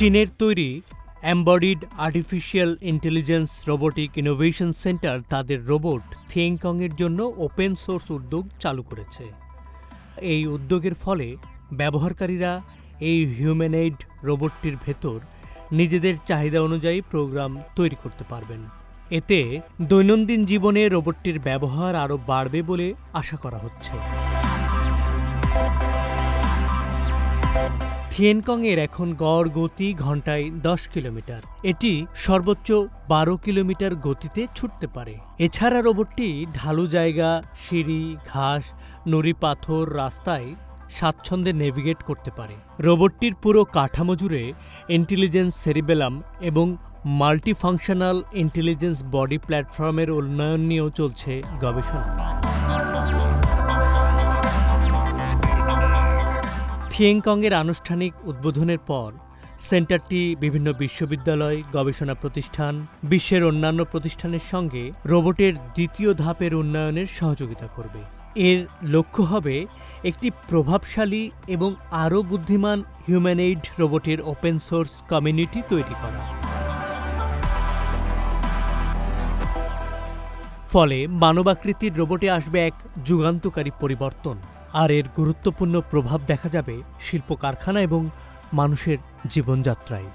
চীনের তৈরি embodied artificial intelligence robotic innovation centre তাদের রোবট থিয়েংকংয়ের জন্য ওপেন সোর্স উদ্যোগ চালু করেছে। এই উদ্যোগের ফলে ব্যবহারকারীরা এই হিউম্যানএইড রোবটটির ভেতর নিজেদের চাহিদা অনুযায়ী প্রোগ্রাম তৈরি করতে পারবেন। এতে দৈনন্দিন জীবনে রোবটটির ব্যবহার আরও বাড়বে বলে আশা করা হচ্ছে। থিয়েনকংয়ের এখন গড় গতি ঘন্টায় দশ কিলোমিটার। এটি সর্বোচ্চ বারো কিলোমিটার গতিতে ছুটতে পারে। এছাড়া রোবটটি ঢালু জায়গা, সিঁড়ি, ঘাস, নুড়ি পাথর রাস্তায় স্বাচ্ছন্দ্যে নেভিগেট করতে পারে। রোবটটির পুরো কাঠামো জুড়ে ইন্টেলিজেন্স সেরিবেলাম এবং মাল্টিফাংশনাল ইন্টেলিজেন্স বডি প্ল্যাটফর্মের উন্নয়ন নিয়েও চলছে গবেষণা। থিয়েংকংয়ের আনুষ্ঠানিক উদ্বোধনের পর সেন্টারটি বিভিন্ন বিশ্ববিদ্যালয়, গবেষণা প্রতিষ্ঠান, বিশ্বের অন্যান্য প্রতিষ্ঠানের সঙ্গে রোবটের দ্বিতীয় ধাপের উন্নয়নের সহযোগিতা করবে। এর লক্ষ্য হবে একটি প্রভাবশালী এবং আরও বুদ্ধিমান হিউম্যানএইড রোবটের ওপেন সোর্স কমিউনিটি তৈরি করা। ফলে মানবাকৃতির রোবটে আসবে এক যুগান্তকারী পরিবর্তন। আর এর গুরুত্বপূর্ণ প্রভাব দেখা যাবে শিল্প কারখানা এবং মানুষের জীবনযাত্রায়।